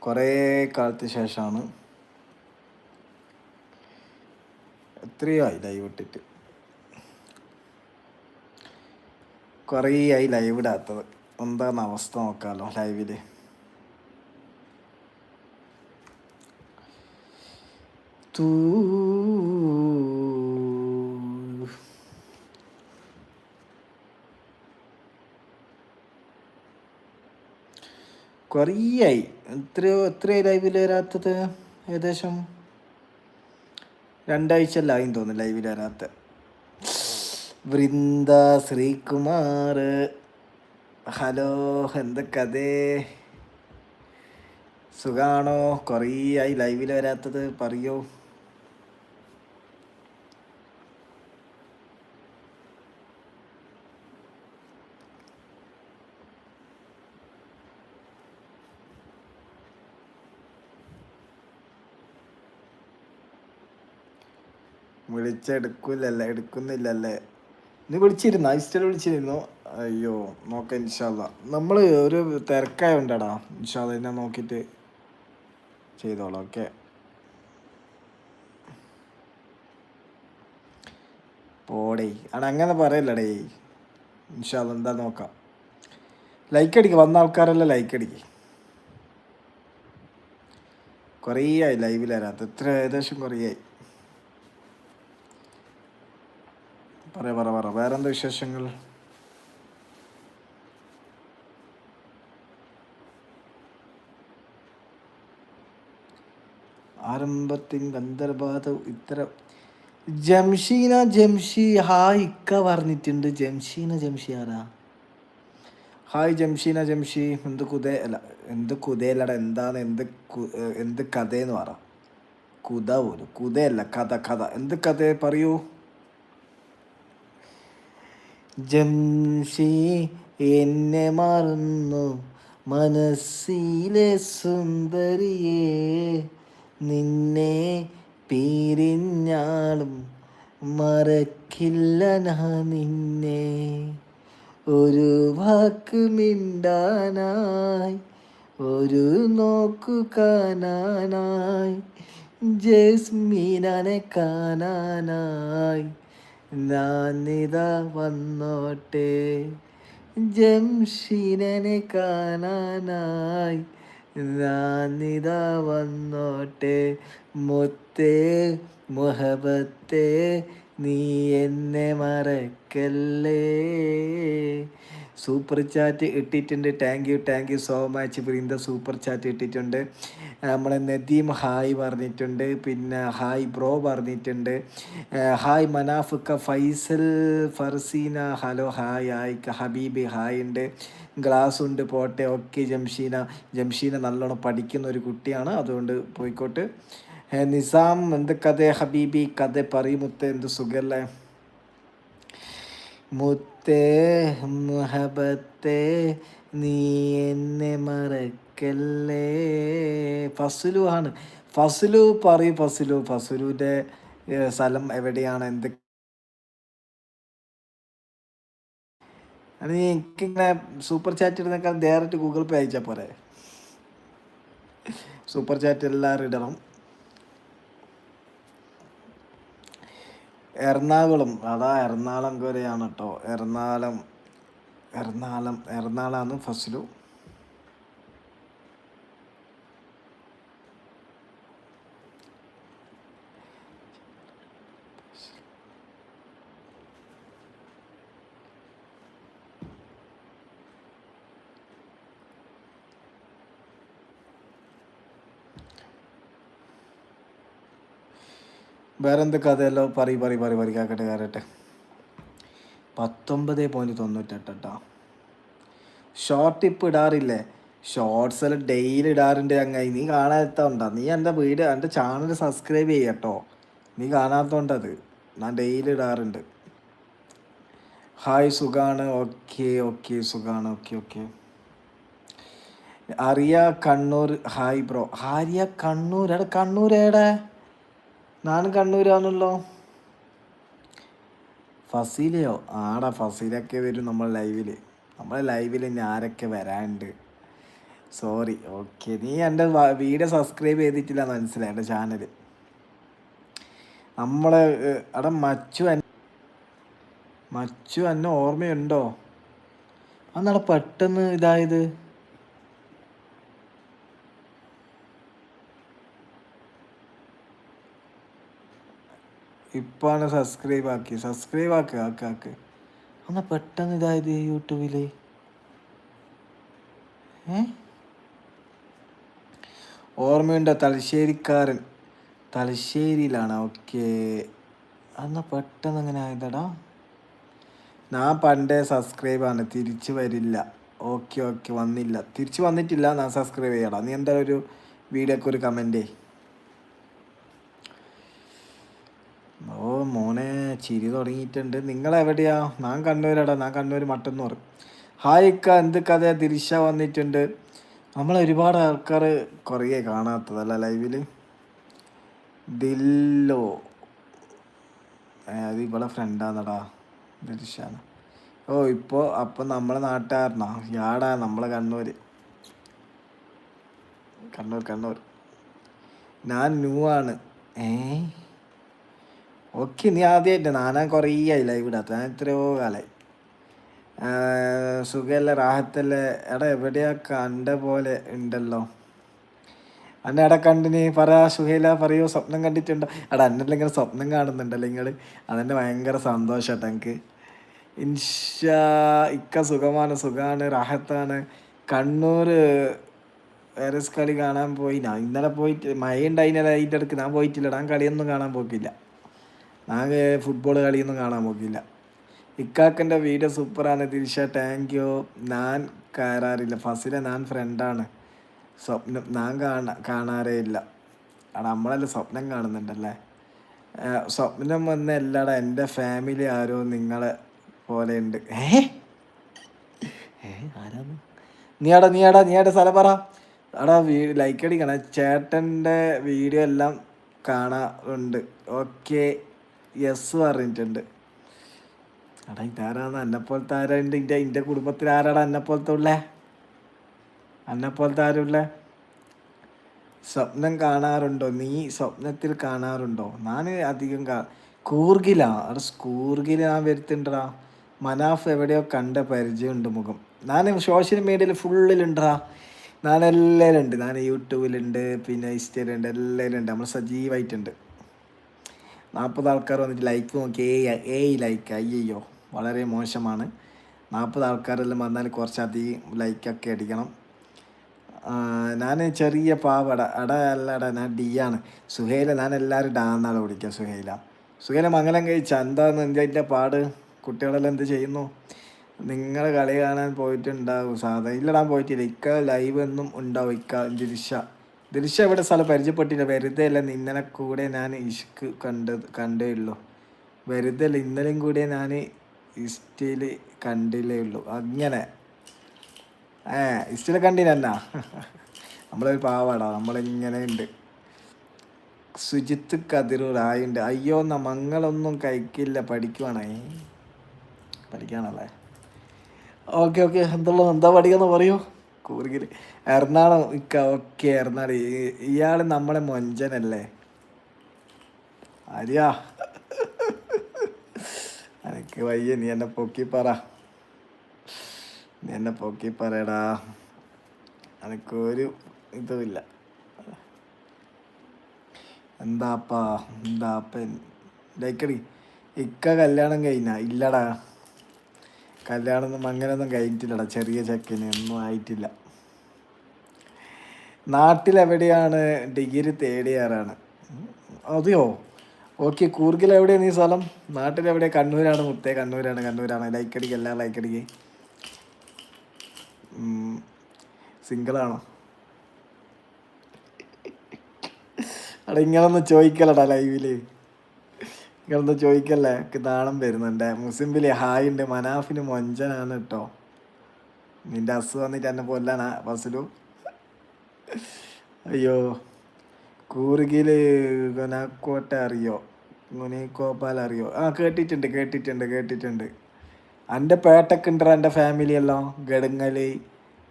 കുറേ കാലത്തിന് ശേഷമാണ്. എത്രയോ ആയി ലൈവ് ഇട്ടിട്ട്. കുറേ ആയി ലൈവ് ഇടാത്തത്. എന്താണ് അവസ്ഥ നോക്കാമല്ലോ ലൈവിൽ തൂ കുറേയായി. എത്രയോ എത്രയായി ലൈവിൽ വരാത്തത് ഏകദേശം രണ്ടാഴ്ച ആയി തോന്നുന്നു ലൈവിൽ വരാത്ത. വൃന്ദ ശ്രീകുമാർ. ഹലോ എന്ത് കഥേ? സുഖാണോ? കുറേയായി ലൈവിൽ വരാത്തത്? പറയൂ? വിളിച്ചെടുക്കില്ലല്ലേ എടുക്കുന്നില്ലല്ലേ? നീ വിളിച്ചിരുന്നു? ഐസ്റ്റർ വിളിച്ചിരുന്നു. അയ്യോ നോക്കാം ഇൻഷാല്ല നമ്മൾ ഒരു തിരക്കായോണ്ടാടാ. ഇൻഷാല്ല എന്നെ നോക്കിയിട്ട് ചെയ്തോളാം. ഓക്കെ. പോടേ. ആണ് അങ്ങനെ പറയല്ലടേ. ഇൻഷാല്ല എന്താ നോക്കാം. ലൈക്ക് അടിക്ക്. വന്ന ആൾക്കാരെല്ലാം ലൈക്ക് അടിക്ക്. കുറേ ആയി ലൈവിൽ വരാത്ത എത്ര? ഏകദേശം കുറേ ആയി പറ പറ പറ വേറെന്താ വിശേഷങ്ങൾ? ആരംഭത്തിൻ ഗന്ധർബാധ ഇത്തരം ജംഷീന ജംഷി ഹായ് ഇക്ക പറഞ്ഞിട്ടുണ്ട്. ജംഷീന ജംഷി ആരാ? ഹായ് ജംഷീന ജംഷി. എന്ത് കുതേ അല്ല എന്ത് കുതേലട എന്താണ് എന്ത് എന്ത് കഥയെന്ന് പറ. കുത പോലും. കുതയല്ല കഥ കഥ. എന്ത് കഥ പറയൂ? ജംഷി എന്നെ മറന്നു. മനസ്സിലെ സുന്ദരിയെ നിന്നെ പിരിഞ്ഞാളും മറക്കില്ല ഞാൻ നിന്നെ. ഒരു വാക്ക് മിണ്ടാനായി ഒരു നോക്കു കാണാനായി ജസ്മീനെ കാണാനായി ഞാനിതാ വന്നോട്ടെ. ജംഷീനെ കാണാനായി ഞാനിതാ വന്നോട്ടെ. മുത്തേ മുഹബത്തെ നീ എന്നെ മറക്കല്ലേ? സൂപ്പർ ചാറ്റ് ഇട്ടിട്ടുണ്ട്. Thank you thank you so much Vrinda super chat ഇട്ടിട്ടുണ്ട്. നമ്മളെ നദീം ഹായ് പറഞ്ഞിട്ടുണ്ട്. പിന്നെ ഹായ് ബ്രോ പറഞ്ഞിട്ടുണ്ട്. Hi മനാഫുക്ക Faisal Farseena hello hi hi Habeeb hi ഉണ്ട്. ഗ്ലാസ് ഉണ്ട് പോട്ടെ. ഓക്കെ ജംഷീന. ജംഷീന നല്ലോണം പഠിക്കുന്ന ഒരു കുട്ടിയാണ്. അതുകൊണ്ട് പോയിക്കോട്ട്. നിസാം എന്ത് കഥ ഹബീബി? കഥ പറയുമുത്ത് എന്ത് സുഖല്ലേ? മുത്തേ മുഹബത്തെ നീ എന്നെ മറക്കല്ലേ? ഫസുലു ആണ്. ഫസുലു പറയൂ ഫസുലു. ഫസുലുവിന്റെ സ്ഥലം എവിടെയാണ്? എന്ത് അത് നീ എനിക്കിങ്ങനെ സൂപ്പർ ചാറ്റ് ഇടുന്നേക്കാൾ ഡയറക്റ്റ് ഗൂഗിൾ പേ അയച്ചാൽ പോരെ. സൂപ്പർ ചാറ്റ് എല്ലാവരും ഇടണം. എറണാകുളം അതാ എറണാകുളം വരെയാണ് കേട്ടോ എറണാകുളം എറണാകുളം എറണാകുളമാണ് ഫസ്റ്റിലു വേറെ എന്ത് കഥയല്ലോ? പറയും പറയും പറയും പറയും കേക്കട്ടെ കേറട്ടെ പത്തൊമ്പത് പോയിന്റ് തൊണ്ണൂറ്റെട്ടാ ഷോർട്ട് ഇപ്പം ഇടാറില്ലേ? ഷോർട്സ് എല്ലാം ഡെയിലി ഇടാറുണ്ട് ചങ്ങായി. നീ കാണാത്തോണ്ടാ നീ എന്റെ വീട് എന്റെ ചാനൽ സബ്സ്ക്രൈബ് ചെയ്യട്ടോ നീ കാണാത്തോണ്ടത് ഞാൻ ഡെയിലി ഇടാറുണ്ട്. ഹായ് സുഖാണ്. ഓക്കെ ഓക്കെ സുഖാണ്. ഓക്കെ ഓക്കെ അറിയ കണ്ണൂർ ഹായ് ബ്രോ ആര്യ കണ്ണൂർ എടാ കണ്ണൂർ ഏടെ ഞാനും കണ്ണൂരാണല്ലോ. ഫസീലയോ? ആടാ ഫസീലൊക്കെ വരും നമ്മൾ ലൈവിൽ നമ്മളെ ലൈവിൽ ഞാനൊക്കെ വരാണ്ട്? സോറി ഓക്കെ നീ എന്റെ വീഡിയോ സബ്സ്ക്രൈബ് ചെയ്തിട്ടില്ല എന്ന് മനസ്സിലായി എന്റെ ചാനൽ നമ്മളെ അവിടെ മച്ചു എൻ- മച്ചു എന്നെ ഓർമ്മയുണ്ടോ? അന്നവിടെ പെട്ടെന്ന് ഇതായത്? ഇപ്പാണ് സബ്സ്ക്രൈബ് ആക്കി. സബ്സ്ക്രൈബ് ആക്ക് ആക്ക് ആക്ക്. അന്ന് പെട്ടെന്ന് ഇതായത് യൂട്യൂബിൽ? ഏ? ഓർമ്മയുണ്ടോ തലശ്ശേരിക്കാരൻ? തലശ്ശേരിയിലാണ്. ഓക്കെ. അന്ന് പെട്ടെന്ന് അങ്ങനെ ആയതടാ. ഞാൻ പണ്ടേ ആണ്. തിരിച്ചു വരില്ല. Okay okay. വന്നില്ല. തിരിച്ചു വന്നിട്ടില്ല. ഞാൻ സബ്സ്ക്രൈബ് ചെയ്യടാ. നീ എന്താ ഒരു വീഡിയോക്ക് ഒരു കമന്റേ ഓ മോനെ ചിരി തുടങ്ങിയിട്ടുണ്ട്. നിങ്ങൾ എവിടെയാ ഞാൻ കണ്ണൂരാടാ. ഞാൻ കണ്ണൂർ മട്ടന്നൂർ ഹായ് ഇക്ക എന്ത് കഥ തിരിച്ച വന്നിട്ടുണ്ട്. നമ്മൾ ഒരുപാട് ആൾക്കാർ കുറേ കാണാത്തതല്ല ലൈവിൽ ദില്ലോ. അത് ഇവിടെ ഫ്രണ്ടാന്നടാ ദിൽഷാണ് ഓ ഇപ്പോൾ അപ്പം നമ്മളെ നാട്ടുകാരനാ യാടാ നമ്മളെ കണ്ണൂർ കണ്ണൂർ കണ്ണൂർ. ഞാൻ ന്യൂ ആണ് ഏ? ഓക്കെ നീ ആദ്യമായിട്ട് നാനാ കുറേ ആയി ലൈവ് ഇടാത്ത. ഞാൻ എത്രയോ കാലായി. സുഖമല്ലേ റാഹത്തല്ലേ? എടാ എവിടെയാ കണ്ട പോലെ ഉണ്ടല്ലോ. അന്നെ എടാ നീ പറ സുഹേല പറയോ സ്വപ്നം കണ്ടിട്ടുണ്ടോ? എടാ അന്നെല്ലാം ഇങ്ങനെ സ്വപ്നം കാണുന്നുണ്ടല്ലോ നിങ്ങൾ അതെന്നെ ഭയങ്കര സന്തോഷട്ടോ എനിക്ക് ഇൻഷാ ഇക്ക സുഖമാണ് സുഖമാണ് റാഹത്താണ്. കണ്ണൂർ വേറെ കളി കാണാൻ പോയി ഞാൻ ഇന്നലെ പോയിട്ട് മഴ ഉണ്ടായിനല്ല അതിന്റെ ഇടയ്ക്ക് ഞാൻ പോയിട്ടില്ല ഞാൻ കളിയൊന്നും കാണാൻ പോക്കില്ല. ഞാൻ ഫുട്ബോൾ കളിയൊന്നും കാണാൻ പോകില്ല ഇക്കാക്കന്റെ വീഡിയോ സൂപ്പറാണ് തിരിച്ച താങ്ക് യു ഞാൻ കയറാറില്ല ഫസിലെ ഞാൻ ഫ്രണ്ടാണ് സ്വപ്നം ഞാൻ കാണാ കാണാറേ ഇല്ല. അവിടെ നമ്മളെല്ലാം സ്വപ്നം കാണുന്നുണ്ടല്ലേ? സ്വപ്നം വന്ന എല്ലാടാ എന്റെ ഫാമിലി ആരോ നിങ്ങളെ പോലെ ഉണ്ട്. ഏ? ആരാന്ന്? നീയാടാ നീയാടാ നീയാടെ സ്ഥലം പറ. അടാ ലൈക്ക് അടിക്കണം. ചേട്ടന്റെ വീഡിയോ എല്ലാം കാണാറുണ്ട് ഓക്കെ യെസ് പറഞ്ഞിട്ടുണ്ട് അടാ ഇതാരാന്ന് എന്നെപ്പോലത്തെ ആരാ ഉണ്ട് എന്റെ എന്റെ കുടുംബത്തിൽ ആരാടാ അന്നപ്പോലത്തെ ഉള്ളേ? അന്നപ്പോലത്തെ ആരുള്ളേ സ്വപ്നം കാണാറുണ്ടോ? നീ സ്വപ്നത്തിൽ കാണാറുണ്ടോ? ഞാൻ അധികം കാ കൂർഗിലാ. അവിടെ കൂർഗിൽ ഞാൻ വരുത്തുണ്ടടാ. മനാഫ് എവിടെയോ കണ്ട പരിചയമുണ്ട് മുഖം. ഞാൻ സോഷ്യൽ മീഡിയയിൽ ഫുള്ളിലുണ്ടടാ. ഞാൻ ഉണ്ട് ഞാൻ യൂട്യൂബിലുണ്ട് പിന്നെ ഇൻസ്റ്റയിലുണ്ട് എല്ലാവരും ഉണ്ട് നമ്മൾ സജീവമായിട്ടുണ്ട് നാൽപ്പത് ആൾക്കാർ വന്നിട്ട് ലൈക്ക് നോക്കി. ഏയ് ഏയ് ലൈക്ക് അയ്യോ വളരെ മോശമാണ്. നാൽപ്പത് ആൾക്കാരെല്ലാം വന്നാൽ കുറച്ചധികം ലൈക്കൊക്കെ അടിക്കണം. ഞാൻ ചെറിയ പാവട അട അല്ലട ഞാൻ ഡി ആണ്. സുഹേല ഞാൻ എല്ലാവരും ഡാ എന്നാണ് സുഹേല. സുഹൈല മംഗലം കഴിച്ച? എന്താണ് എന്റെ പാട്? കുട്ടികളെല്ലാം എന്ത് ചെയ്യുന്നു? നിങ്ങൾ കളി കാണാൻ പോയിട്ടുണ്ടാവും. സാധാരണ ഇല്ലടാൻ പോയിട്ടില്ല. ഇക്ക ലൈവ് എന്നും ഉണ്ടാവും ഇക്ക ദിൽഷ ദിൽഷ ഇവിടെ സ്ഥലം പരിചയപ്പെട്ടില്ല. വെറുതെ അല്ല ഇന്നലെ കൂടെ ഞാൻ ഇഷ്ക്ക് കണ്ടത് കണ്ടേ ഉള്ളൂ. വെറുതെ അല്ല ഇന്നലെയും കൂടെ ഞാൻ ഇസ്റ്റയിൽ കണ്ടില്ലേ ഉള്ളൂ. അങ്ങനെ. ഏ ഇസ്റ്റയിൽ കണ്ടിനെന്നാ നമ്മളൊരു പാവാടാ. നമ്മളിങ്ങനെ ഉണ്ട് സുജിത്ത് കതിരൂർ ആയുണ്ട് അയ്യോ മങ്ങളൊന്നും കഴിക്കില്ല. പഠിക്കുവാണേ. പഠിക്കാണല്ലേ? Okay okay. എന്തുള്ളൂ? എന്താ പഠിക്കാന്ന് പറയൂ. കൂർഗിൽ എറണാകുളം ഇക്ക ഓക്കെ എറണാകുളം. ഇയാൾ നമ്മളെ മൊഞ്ചനല്ലേ? അരിയാ എനിക്ക് വയ്യ. നീ എന്നെ പൊക്കി പറ. നീ എന്നെ പൊക്കി പറയടാ. എനിക്കൊരു ഇതുമില്ല. എന്താപ്പാ? എന്താപ്പ? ലൈക്കടി. ഇക്ക കല്യാണം കഴിഞ്ഞാ? ഇല്ലടാ. കല്യാണം ഒന്നും അങ്ങനെയൊന്നും കഴിഞ്ഞിട്ടില്ലടാ. ചെറിയ ചെക്കന്. ഒന്നും ആയിട്ടില്ല. നാട്ടിലെവിടെയാണ് ഡിഗ്രി തേർഡ് ഇയറാണ് അതെയോ? ഓക്കെ കൂർഗിൽ എവിടെയാണ് ഈ സ്ഥലം? നാട്ടിലെവിടെ കണ്ണൂരാണ് മുത്തേ കണ്ണൂരാണ് കണ്ണൂരാണ്. ലൈക്കടിക്ക് ലൈക്ക് ലൈക്കടിക്ക്. സിംഗിളാണോ? അവിടെ ഇങ്ങനൊന്നും ചോദിക്കലടാ ലൈവിൽ. ഇങ്ങനൊന്നും ചോദിക്കല്ലേ? നാണം വരുന്നുണ്ട്. മുസിംബിൽ ഹായ് ഉണ്ട്. മനാഫിന് മൊഞ്ചനാണ് കേട്ടോ നിന്റെ അസുഖം വന്നിട്ട് എന്നെ കൊല്ലാനാ ബസ്സിലു അയ്യോ കൂറുകിൽ ഗുനാക്കോട്ട അറിയോ? മുനിക്കോപ്പാൽ അറിയോ? ആ കേട്ടിട്ടുണ്ട് കേട്ടിട്ടുണ്ട് കേട്ടിട്ടുണ്ട്. എന്റെ പേട്ടക്കുണ്ടറ എന്റെ ഫാമിലി എല്ലാം ഗഡങ്ങൽ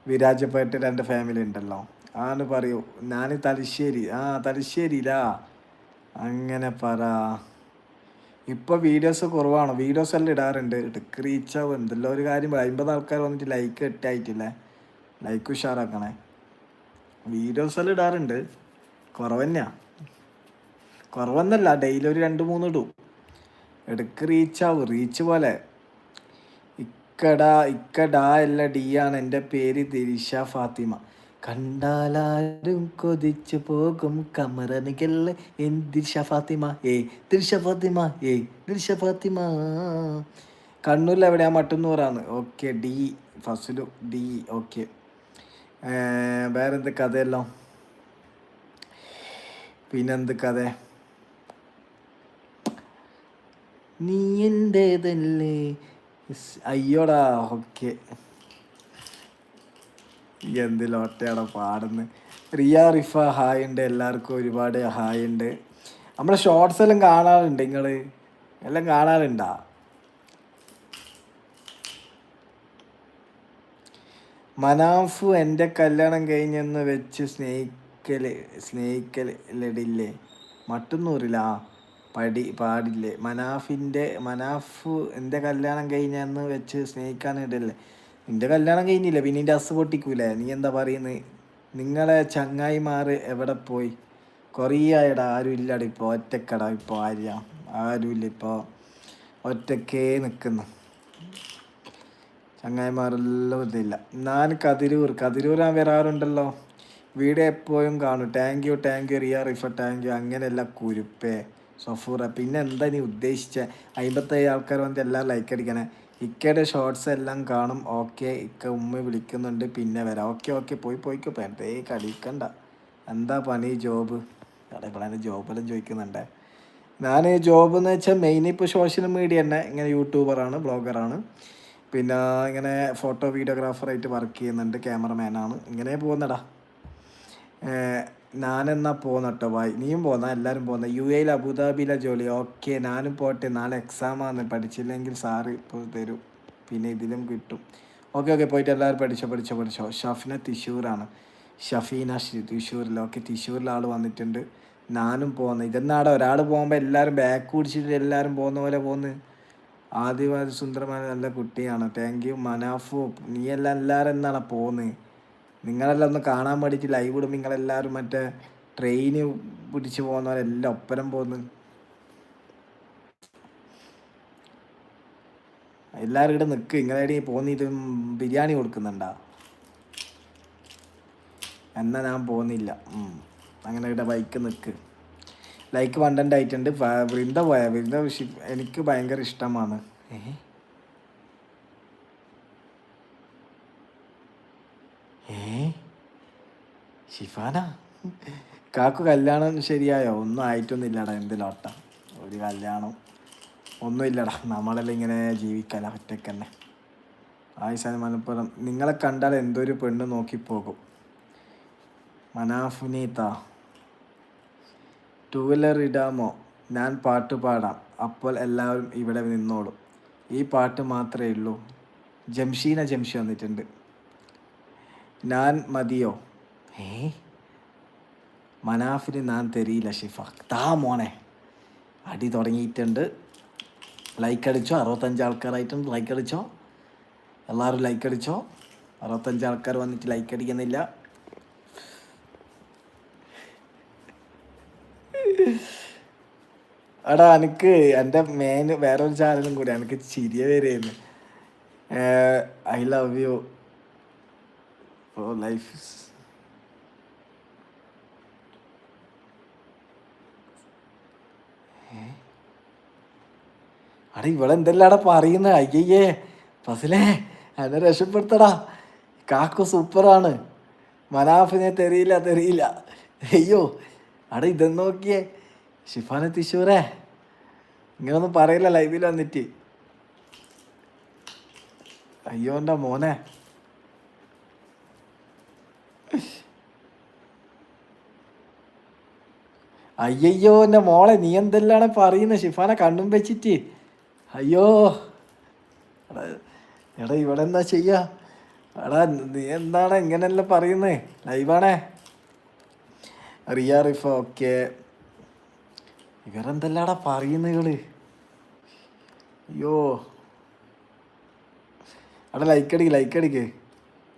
വിരാജപേട്ട എന്റെ ഫാമിലി ഉണ്ടല്ലോ. ആന്ന് പറയൂ ഞാൻ തലശ്ശേരി. ആ തലശ്ശേരിയിലാ. അങ്ങനെ പറ. ഇപ്പോൾ വീഡിയോസ് കുറവാണ്? വീഡിയോസ് എല്ലാം ഇടാറുണ്ട്. റീച്ച് ആവും. എന്തെല്ലാം ഒരു കാര്യം അമ്പത് ആൾക്കാർ വന്നിട്ട് ലൈക്ക് ഇട്ടായിട്ടില്ലേ? ലൈക്ക് ഉഷാറാക്കണേ. വീഡിയോസ് എല്ലാം ഇടാറുണ്ട്. കുറവന്നെയാ കുറവെന്നല്ല ഡെയിലി ഒരു രണ്ട് മൂന്ന് ഇടും. ഇടയ്ക്ക് റീച്ചാവും റീച്ച് പോലെ. ഇക്കട ഇക്കടാ അല്ല ഡി ആണ് എന്റെ പേര് ദിരിഷ ഫാത്തിമ. കണ്ടാലാരും കൊതിച്ചു പോകും. കമറനുകൾ എൻ ദിരിഷ ഫാത്തിമ ഏ ദിരിഷ ഫാത്തിമ ഏ ദിരിഷ ഫാത്തിമ. കണ്ണൂരിൽ എവിടെയാ മട്ടുന്നൂറാണ് ഓക്കെ ഡി ഫസ്റ്റിലും ഡി ഓക്കെ വേറെന്ത് കഥയല്ലോ? പിന്നെന്ത് കഥ? നീ എന്റേതല്ലേ അയ്യോടാ ഓക്കെ. എന്ത് ലോട്ടയാടാ പാടുന്നത് റിയ റിഫ ഹായ് ഉണ്ട്. എല്ലാവർക്കും ഒരുപാട് ഹായ് ഉണ്ട്. നമ്മുടെ ഷോർട്സ് എല്ലാം കാണാറുണ്ട് നിങ്ങൾ എല്ലാം കാണാറുണ്ടാ? മനാഫു എന്റെ കല്യാണം കഴിഞ്ഞെന്ന് വെച്ച് സ്നേഹിക്കൽ സ്നേഹിക്കലിടില്ലേ? മട്ടുന്നൂറില്ല പടി പാടില്ലേ? മനാഫിന്റെ മനാഫു എന്റെ കല്യാണം കഴിഞ്ഞെന്ന് വെച്ച് സ്നേഹിക്കാൻ ഇടല്ലേ നിന്റെ കല്യാണം കഴിഞ്ഞില്ല? പിന്നെ നിന്റെ അസ് പൊട്ടിക്കൂലേ? നീ എന്താ പറയുന്നത് നിങ്ങളെ ചങ്ങായിമാർ എവിടെ പോയി? കുറേ ആയിടാ ആരും ഇല്ലടാ ഇപ്പോൾ ഒറ്റക്കട ഇപ്പോൾ ആര്യ ആരുമില്ല ഇപ്പോൾ ഒറ്റക്കേ നിൽക്കുന്നു. ചങ്ങായിമാരെല്ലാം ഇതില്ല. ഞാൻ കതിരൂർ കതിരൂർ ഞാൻ വരാറുണ്ടല്ലോ. വീഡിയോ എപ്പോഴും കാണും. Thank you thank you Riya Rifa thank you അങ്ങനെയല്ല കുരുപ്പേ സഫൂറ. പിന്നെ എന്താ നീ ഉദ്ദേശിച്ച? അമ്പത്തേഴ് ആൾക്കാർ വന്നിട്ട് എല്ലാം ലൈക്ക് അടിക്കണേ. ഇക്കയുടെ ഷോർട്സ് എല്ലാം കാണും. ഓക്കെ ഇക്ക ഉമ്മ വിളിക്കുന്നുണ്ട്. പിന്നെ വരാം. ഓക്കെ ഓക്കെ പോയി പോയിക്കോ. വെറുതെ കടിക്കണ്ട. എന്താ പണി ജോബ് ഇവിടെ ജോബെല്ലാം ചോദിക്കുന്നുണ്ട്. ഞാൻ ജോബ് എന്ന് വെച്ചാൽ മെയിൻ ഇപ്പോൾ സോഷ്യൽ മീഡിയ തന്നെ. ഇങ്ങനെ യൂട്യൂബറാണ് ബ്ലോഗറാണ് പിന്നെ ഇങ്ങനെ ഫോട്ടോ വീഡിയോഗ്രാഫറായിട്ട് വർക്ക് ചെയ്യുന്നുണ്ട് ക്യാമറമാനാണ്. ഇങ്ങനെ പോകുന്നടാ. ഞാനെന്നാ പോകുന്ന കേട്ടോ ബായ് നീയും പോന്ന? എല്ലാവരും പോന്ന? യു എയിൽ അബുദാബിയിലെ ജോലി. ഓക്കെ ഞാനും പോട്ടെ. നാളെ എക്സാമാണ് പഠിച്ചില്ലെങ്കിൽ സാറ് ഇപ്പോൾ തരും. പിന്നെ ഇതിലും കിട്ടും. Okay okay. പോയിട്ട് എല്ലാവരും പഠിച്ചോ പഠിച്ചോ പഠിച്ചോ. ഷഫിന തൃശ്ശൂരാണ് ഷഫീന ശ്രീ തൃശ്ശൂരിൽ ഓക്കെ തൃശ്ശൂരിൽ ആൾ വന്നിട്ടുണ്ട്. ഞാനും പോകുന്നത് ഇതെന്നാടോ? ഒരാൾ പോകുമ്പോൾ എല്ലാവരും ബാക്ക് കുടിച്ചിട്ട് എല്ലാവരും പോകുന്ന പോലെ പോകുന്നു ആദിവാസി സുന്ദരമായ നല്ല കുട്ടിയാണ്. Thank you Manaf. നീ എല്ലാം എല്ലാവരും എന്നാണ് പോകുന്നത് നിങ്ങളെല്ലാം ഒന്ന് കാണാൻ വേണ്ടിയിട്ട് ലൈവ് ഇടും. നിങ്ങളെല്ലാവരും മറ്റേ ട്രെയിന് പിടിച്ച് പോകുന്നവരെല്ലാം ഒപ്പരം പോകുന്നു എല്ലാവരും ഇവിടെ നിൽക്ക് നിങ്ങളെ പോന്നിട്ട് ബിരിയാണി കൊടുക്കുന്നുണ്ടാ? എന്നാ ഞാൻ പോകുന്നില്ല അങ്ങനെ ഇവിടെ ബൈക്ക് നിൽക്ക് ലൈക്ക് കണ്ടന്റ് ആയിട്ടുണ്ട് വൃന്ദ പോയ വൃന്ദ എനിക്ക് ഭയങ്കര ഇഷ്ടമാണ്. ഷിഫാന കാക്കു കല്യാണം ശരിയായോ? ഒന്നും ആയിട്ടൊന്നുമില്ലടാ. എന്തിലോട്ട ഒരു കല്യാണം ഒന്നുമില്ലടാ. നമ്മളെല്ലാം ഇങ്ങനെ ജീവിക്കല ഒറ്റക്കന്നെ. ആയിസാൻ മലപ്പുറം നിങ്ങളെ കണ്ടാൽ എന്തോ ഒരു പെണ്ണ് നോക്കിപ്പോകും. മനാഫുനീത്ത. ടൂ വീലർ ഇടാമോ ഞാൻ പാട്ട് പാടാം. അപ്പോൾ എല്ലാവരും ഇവിടെ നിന്നോളും. ഈ പാട്ട് മാത്രമേ ഉള്ളൂ. ജംഷീന ജംഷി വന്നിട്ടുണ്ട്. ഞാൻ മതിയോ? ഏ? മനാഫിന് ഞാൻ തരിയില്ല ഷിഫ. താ മോനെ. അടി തുടങ്ങിയിട്ടുണ്ട്. ലൈക്ക് അടിച്ചോ? അറുപത്തഞ്ച് ആൾക്കാരായിട്ടുണ്ട്. ലൈക്ക് അടിച്ചോ? എല്ലാവരും ലൈക്ക് അടിച്ചോ? അറുപത്തഞ്ച് ആൾക്കാർ വന്നിട്ട് ലൈക്ക് അടിക്കുന്നില്ല. എടാ എനിക്ക് എന്റെ മെയിൻ വേറൊരു ചാനലും കൂടി എനിക്ക് ചിരിയ വരുന്നു. I love you for life അടാ ഇവിടെ എന്തെല്ലാടാ പറയുന്നത് അയ്യേ പസിലേ എന്നെ രക്ഷപ്പെടുത്തടാ. കാക്കു സൂപ്പറാണ്. മനാഫിനെ തെറിയില്ല തെറിയില്ല അയ്യോ അട ഇതെന്ന് നോക്കിയേ. ഷിഫാന തിശൂറേ ഇങ്ങനൊന്നും പറയില്ല ലൈവിൽ വന്നിട്ട്. അയ്യോ എന്റെ മോനെ. അയ്യോ എന്റെ മോളെ നീ എന്തെല്ലാണ് പറയുന്നത് ഷിഫാനെ കണ്ണും വെച്ചിട്ട്. അയ്യോ. എടാ ഇവിടെ എന്താ ചെയ്യാ? എടാ നീ എന്താണ് ഇങ്ങനെയല്ല പറയുന്നേ? ലൈവാണേ. റിയ ഓക്കെ ഇവരെന്തല്ലാടാ പറയുന്നകൾ അയ്യോ. അവിടെ ലൈക്ക് അടിക്ക് ലൈക്ക് അടിക്ക്.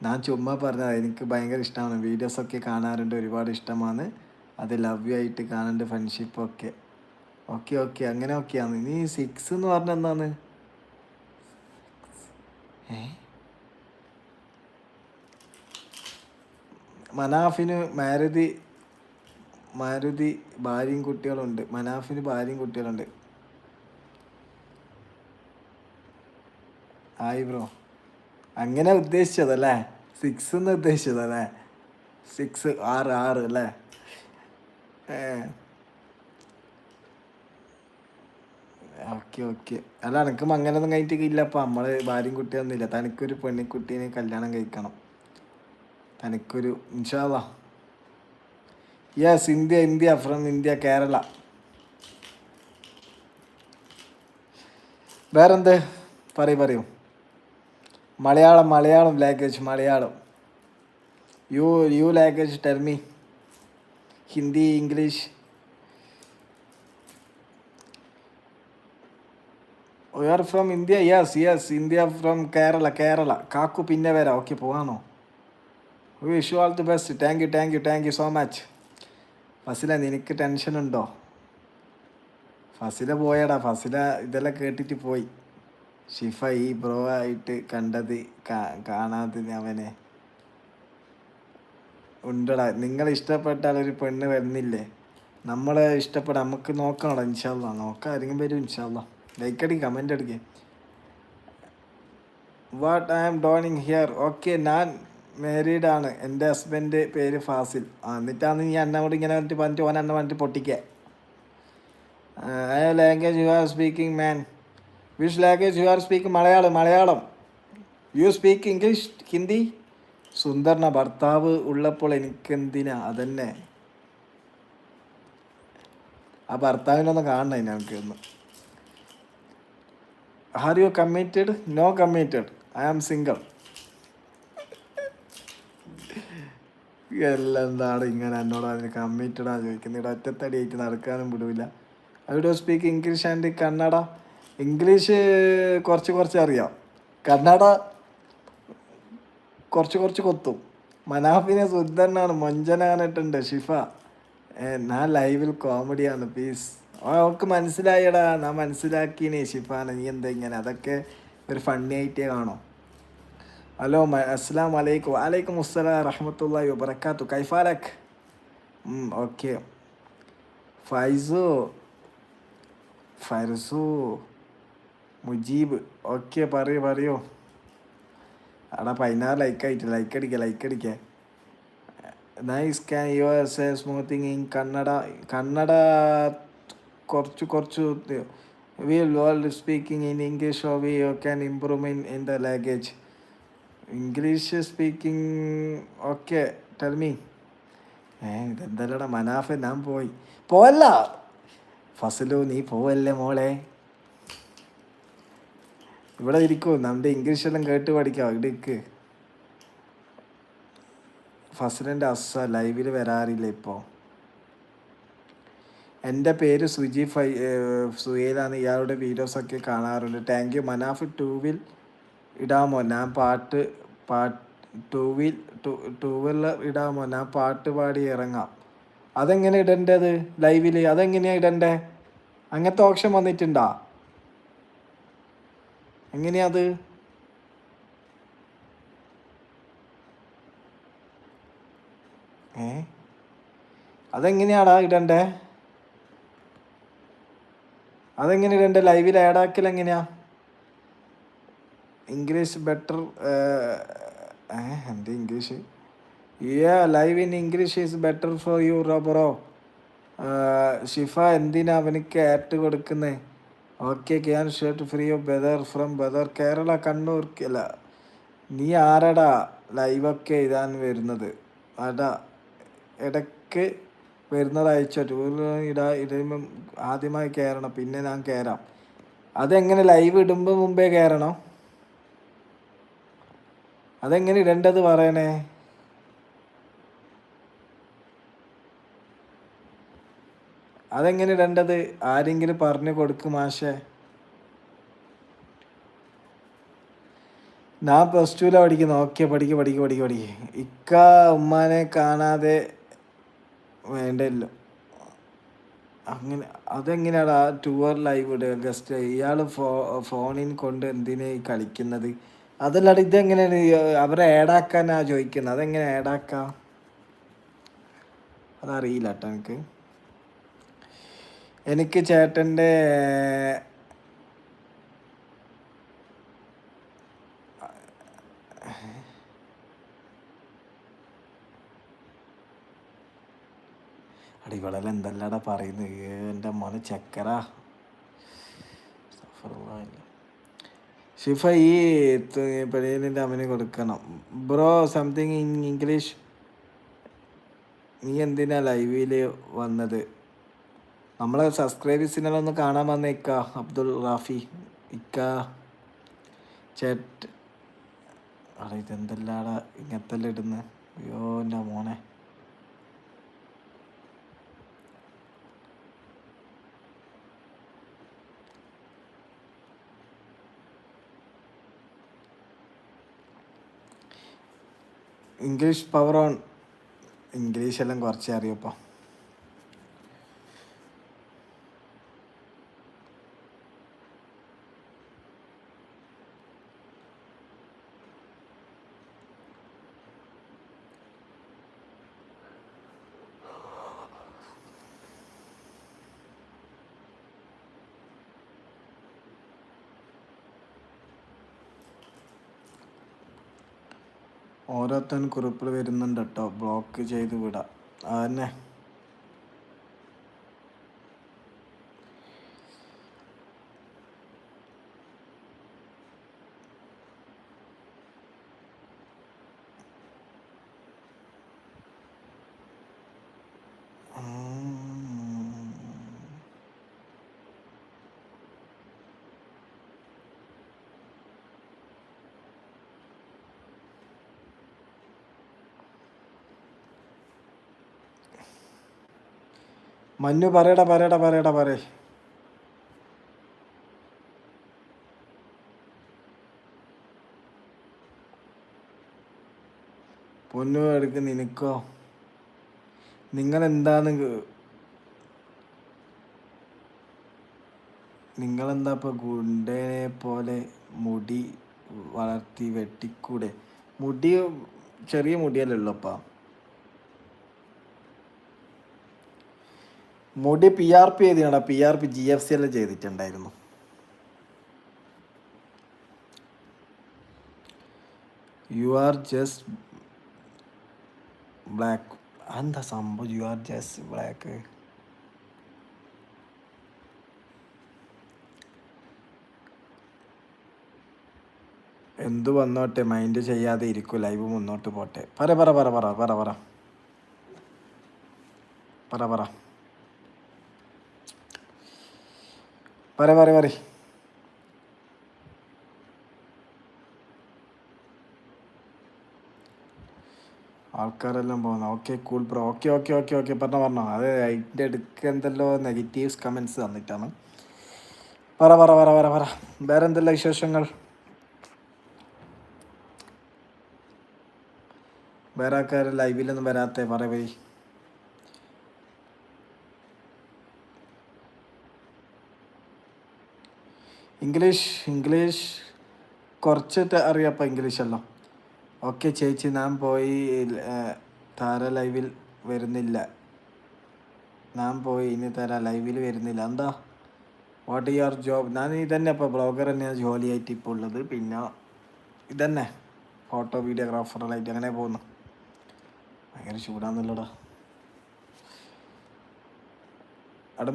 ഞാൻ ചുമ്മാ പറഞ്ഞതാ എനിക്ക് ഭയങ്കര ഇഷ്ടമാണ് വീഡിയോസൊക്കെ കാണാറുണ്ട് ഒരുപാട് ഇഷ്ടമാണ്. അത് ലവ് യു ആയിട്ട് കാണുന്നുണ്ട് ഫ്രണ്ട്ഷിപ്പ് ഒക്കെ. ഓക്കെ ഓക്കെ അങ്ങനെ ഓക്കെയാണ് ഇനി സിക്സ് എന്ന് പറഞ്ഞ എന്താണ്? മനാഫിന് മാരുതി മാരുതി ഭാര്യയും കുട്ടികളുണ്ട്. മനാഫിന് ഭാര്യയും കുട്ടികളുണ്ട്. ആയി ബ്രോ. അങ്ങനെ ഉദ്ദേശിച്ചതല്ലേ? സിക്സ് എന്ന് ഉദ്ദേശിച്ചതല്ലേ? സിക്സ് ആറ് ആറ് അല്ലേ? Okay okay. അല്ല എനിക്കും അങ്ങനെയൊന്നും കഴിഞ്ഞിട്ട് അപ്പം നമ്മൾ ഭാര്യയും കുട്ടിയൊന്നും ഇല്ല. തനിക്കൊരു പെണ്ണിക്കുട്ടീനെ കല്യാണം കഴിക്കണം. തനിക്കൊരു ഇൻഷാല്ല yes India India from India Kerala വേറെന്ത്? പറയൂ പറയൂ. Malayalam Malayalam language Malayalam. You you language tell me Hindi English you are from India yes yes India from Kerala Kerala കാക്കു പിന്നെ വരാം ഓക്കെ പോവാണോ? Wish all the best thank you thank you thank you so much Fasila നിനക്ക് tension ഉണ്ടോ? ഫസില പോയടാ. ഫസില ഇതെല്ലാം കേട്ടിട്ട് പോയി. ഷിഫ ഈ ബ്രോ ആയിട്ട് കണ്ടത് കാണാതെ അവനെ. ഉണ്ടടാ. നിങ്ങൾ ഇഷ്ടപ്പെട്ടാൽ ഒരു പെണ്ണ് വരുന്നില്ലേ? നമ്മളെ ഇഷ്ടപ്പെടാം നമുക്ക് നോക്കണോടാ ഇൻഷാല്ല നോക്കാം ആരെങ്കിലും വരും ഇൻഷാല്ല ലൈക്ക് അടി comment അടിക്കേ. What I am doing here okay ഞാൻ മാരീഡ് ആണ് എന്റെ ഹസ്ബൻഡ് പേര് ഫാസിൽ. എന്നിട്ടാണ് നീ അന്നോട് ഇങ്ങനെ വന്നിട്ട് പറഞ്ഞിട്ട് ഓൻ എന്നെ വന്നിട്ട് പൊട്ടിക്കുക. Language you are speaking man wish language you are speaking Malayalam Malayalam. You speak English Hindi സുന്ദർണ ഭർത്താവ് ഉള്ളപ്പോൾ എനിക്കെന്തിനാ? അതന്നെ. ആ ഭർത്താവിനൊന്ന് കാണണം ഞങ്ങൾക്ക് ഒന്ന്. Are you committed no committed I am single എല്ലാം എന്താണ് ഇങ്ങനെ എന്നോട് അതിന് കമ്മിറ്റഡാ ചോദിക്കുന്നത് ഇവിടെ ഒറ്റത്തടിയായിട്ട് നടക്കാനും വിടൂല. I do speak English and Kannada English കുറച്ച് കുറച്ച് അറിയാം. കന്നഡ കുറച്ച് കുറച്ച് കൊത്തും. മനാഫിനെ സുദ്ധനാണ് മൊഞ്ചനാണിട്ടുണ്ട് ഷിഫ. ഞാൻ ലൈവിൽ കോമഡിയാണ് പ്ലീസ് അവൾക്ക് മനസ്സിലായടാ ഞാൻ മനസ്സിലാക്കിയേ ഷിഫാനെ. നീ എന്താ ഇങ്ങനെ? അതൊക്കെ ഒരു ഫണ്ണി ആയിട്ടേ കാണോ. ഹലോ അസ്സാം വലൈക്കും വലൈക്കും അസ്സലാം റഹമത്തല്ലാ വബർക്കാത്തു കൈഫാലക് ഓക്കെ ഫൈസു ഫൈസു മുജീബ് ഓക്കെ പറയൂ പറയൂ അവിടെ പതിനാറ് ലൈക്ക് ആയിട്ട് ലൈക്ക് അടിക്കുക ലൈക്ക് അടിക്കുക nice can you say a something in Kannada Kannada കുറച്ച് കുറച്ച് we would speaking in English oh we can improve in in the language English speaking okay tell me ഏ ഇതെന്തല്ലടാ മനാഫ് ഞാൻ പോയി. പോവല്ല. ഫസലു നീ പോവല്ലേ മോളെ? ഇവിടെ ഇരിക്കൂ നമ്മുടെ ഇംഗ്ലീഷ് എല്ലാം കേട്ട് പഠിക്കാം ഇടുക്ക് ഫസലിന്റെ അസ ലൈവിൽ വരാറില്ല ഇപ്പോൾ എന്റെ പേര് സുജി ഫൈ സുഹേലാണ്. ഇയാളുടെ വീഡിയോസൊക്കെ കാണാറുണ്ട്. താങ്ക് യു മനാഫ് ടൂവിൽ ഇടാമോ? ഞാൻ പാട്ട് പാട്ട് ടൂ വീലർ ഇടാമോ? ഞാൻ പാട്ട് പാടി ഇറങ്ങാം. അതെങ്ങനെ ഇടേണ്ടത് ലൈവിൽ അതെങ്ങനെയാണ് ഇടണ്ടേ? അങ്ങനത്തെ ഓപ്ഷൻ വന്നിട്ടുണ്ടോ? എങ്ങനെയാത് ഏ? അതെങ്ങനെയാടാ ഇടണ്ടേ? അതെങ്ങനെ ഇടണ്ടേ? ലൈവിൽ ആഡാക്കൽ എങ്ങനെയാ? ഇംഗ്ലീഷ് ബെറ്റർ എന്ത് English. Yeah live in English is better for you റോബറോ Shifa എന്തിനാ അവനിക്ക് ആറ്റ് കൊടുക്കുന്നേ? Okay can shirt free of Badar from Badar Kerala Kannur അല്ല നീ ആരടാ ലൈവൊക്കെ ഇതാൻ വരുന്നത്? അടാ ഇടയ്ക്ക് വരുന്നത് അയച്ചോ ഇടാ ഇടുമ്പം ആദ്യമായി കയറണം പിന്നെ ഞാൻ കയറാം അതെങ്ങനെ ലൈവ് ഇടുമ്പോൾ മുമ്പേ കയറണോ അതെങ്ങനെ ഇടേണ്ടത് പറയണേ അതെങ്ങനെ ഇടേണ്ടത്? ആരെങ്കിലും പറഞ്ഞു കൊടുക്കും മാഷേ. ഞാൻ പ്ലസ് ടുവിലാണ് പഠിക്കുന്നത് ഓക്കെ പഠിക്കുക പഠിക്കുക പഠിക്കുക പഠിക്കുക ഇക്ക ഉമ്മാനെ കാണാതെ വേണ്ടല്ലോ. അങ്ങനെ അതെങ്ങനെയാണ് ആ ടൂർ ലൈവ് ഗസ്റ്റ് ഇയാൾ ഫോ ഫോണിൽ കൊണ്ട് എന്തിനാ കളിക്കുന്നത്? അതല്ലാണ്ട് ഇതെങ്ങനെയാണ് എങ്ങനെയാണ് അവരെ ആഡാക്കാനാ ചോദിക്കുന്നത്? അതെങ്ങനെ ആഡാക്കാം അതറിയില്ല കേട്ടോ എനിക്ക് എനിക്ക് ചേട്ടന്റെ അടി ഇവളെല്ലാം എന്തെല്ലാടാ പറയുന്നത് എന്റെ മോനെ ചക്കര. ഷിഫ ഈ പെരേലിന്റെ അവന് കൊടുക്കണം. ബ്രോ സംതിങ് ഇൻ ഇംഗ്ലീഷ് നീ എന്തിനാ ലൈവിൽ വന്നത്? നമ്മളെ സബ്സ്ക്രൈബേഴ്സിനെല്ലാം ഒന്ന് കാണാൻ വന്ന ഇക്ക അബ്ദുൾ റാഫി. ഇക്ക ചേട്ട്. ഇതെന്തല്ലാടാ ഇങ്ങനത്തെല്ലാം ഇടുന്നത് അയ്യോ എന്റെ മോനെ. ഇംഗ്ലീഷ് പവർ ഓൺ ഇംഗ്ലീഷ് എല്ലാം കുറച്ചേ അറിയപ്പോൾ ഓരോരുത്തൻ കുറിപ്പിൽ വരുന്നുണ്ട് കേട്ടോ ബ്ലോക്ക് ചെയ്ത് വിടാം അതന്നെ. മഞ്ഞു പറയടാ പറയടാ പറയടാ പറയേ. പൊന്നു എടുക്ക് നിനക്കോ? നിങ്ങൾ എന്താണ് നിങ്ങളെന്താ ഇപ്പൊ ഗുണ്ടനെ പോലെ മുടി വളർത്തി വെട്ടിക്കൂടെ? മുടി ചെറിയ മുടിയല്ലല്ലോ ഉള്ളപ്പാ മുടി P R P എഴുതിയാണ് P R P G F C എല്ലാം ചെയ്തിട്ടുണ്ടായിരുന്നു. യു ആർ ജസ്റ്റ് ബ്ലാക്ക് എന്താ സംഭവം? യു ആർ ജസ്റ്റ് ബ്ലാക്ക് എന്ത് വന്നോട്ടെ? മൈൻഡ് ചെയ്യാതെ ഇരിക്കും. ലൈവ് മുന്നോട്ട് പോട്ടെ. പറ പറ പറ പറ പറ. പറ പറ. പറ പറ പറ ആൾക്കാരെല്ലാം പോകുന്നു. Okay cool bro okay okay okay okay പറഞ്ഞോ പറഞ്ഞോ. അത് അതിന്റെ അടുക്ക എന്തെല്ലോ നെഗറ്റീവ്സ് കമൻസ് തന്നിട്ടാണ്. പറ പറ പറ പറ പറ. വേറെ എന്തെല്ലാം വിശേഷങ്ങൾ? വേറെ ആൾക്കാർ ലൈവിലൊന്നും വരാത്തേ? പറ പോയി ഇംഗ്ലീഷ് ഇംഗ്ലീഷ് കുറച്ചിട്ട് അറിയാപ്പം ഇംഗ്ലീഷല്ലോ ഓക്കെ ചേച്ചി ഞാൻ പോയി താര ലൈവിൽ വരുന്നില്ല. ഞാൻ പോയി ഇനി തരാ ലൈവിൽ വരുന്നില്ല. എന്താ? വാട്ട് യുവർ ജോബ് ഞാൻ ഇതന്നെ ഇപ്പോൾ ബ്ലോഗർ തന്നെയാണ് ജോലിയായിട്ട് ഇപ്പോൾ ഉള്ളത്. പിന്നെ ഇതന്നെ ഫോട്ടോ വീഡിയോഗ്രാഫറായിട്ട് അങ്ങനെ പോകുന്നു. ഭയങ്കര ചൂടാന്നല്ലോടാ. അവിടെ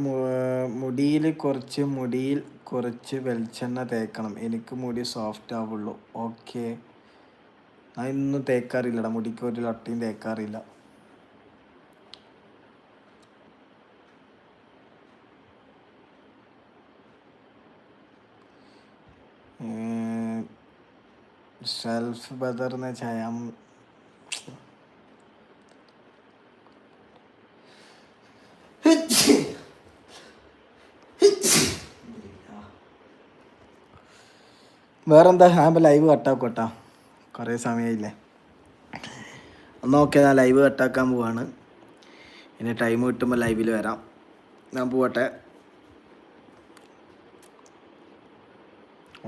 മുടിയിൽ കുറച്ച് മുടിയിൽ കുറച്ച് വെളിച്ചെണ്ണ തേക്കണം. എനിക്ക് മുടി സോഫ്റ്റ് ആവുള്ളൂ. ഓക്കെ ഞാൻ ഇന്നും തേക്കാറില്ലടാ മുടിക്ക് ഒരു ലട്ടിയും തേക്കാറില്ല. സെൽഫ് ബദർന്ന് ചെയ്യാം വേറെന്താ? ഞാൻ ലൈവ് കട്ടാക്കോട്ടാ കുറേ സമയമില്ലേ എന്നാൽ ഓക്കെ ഞാൻ ലൈവ് കട്ടാക്കാൻ പോവാണ്. ഇനി ടൈം കിട്ടുമ്പോൾ ലൈവിൽ വരാം. ഞാൻ പോവട്ടെ.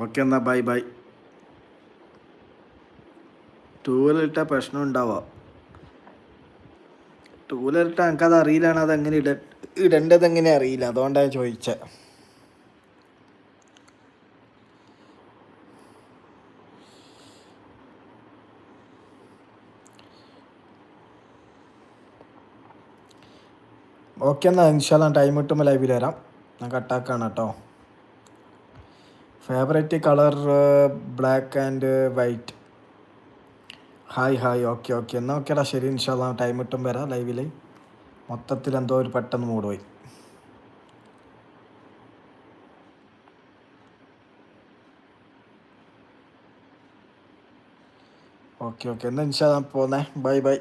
ഓക്കെ എന്നാൽ ബൈ ബൈ ടൂവലിട്ട പ്രശ്നം ഉണ്ടാവുക ടൂവലിട്ട എനിക്കത് അറിയില്ലാണ്? അതെങ്ങനെ ഇട ഇടേണ്ടത് എങ്ങനെ അറിയില്ല. അതുകൊണ്ടാണ് ചോദിച്ചത് ഓക്കെ എന്നാൽ ഇൻഷാല്ല ടൈം കിട്ടുമ്പോൾ ലൈവിൽ വരാം. ഞാൻ കട്ടാക്കാണ് കേട്ടോ. Favourite colour black and white hi hi okay okay എന്നാൽ ഓക്കേടാ ശരി ഇൻഷാല്ല ടൈം കിട്ടും വരാം ലൈവിൽ മൊത്തത്തിൽ എന്തോ ഒരു പെട്ടെന്ന് മൂഡ് ഓക്കെ ഓക്കെ എന്നാൽ ഇൻഷാല്ല പോന്നേ. Bye bye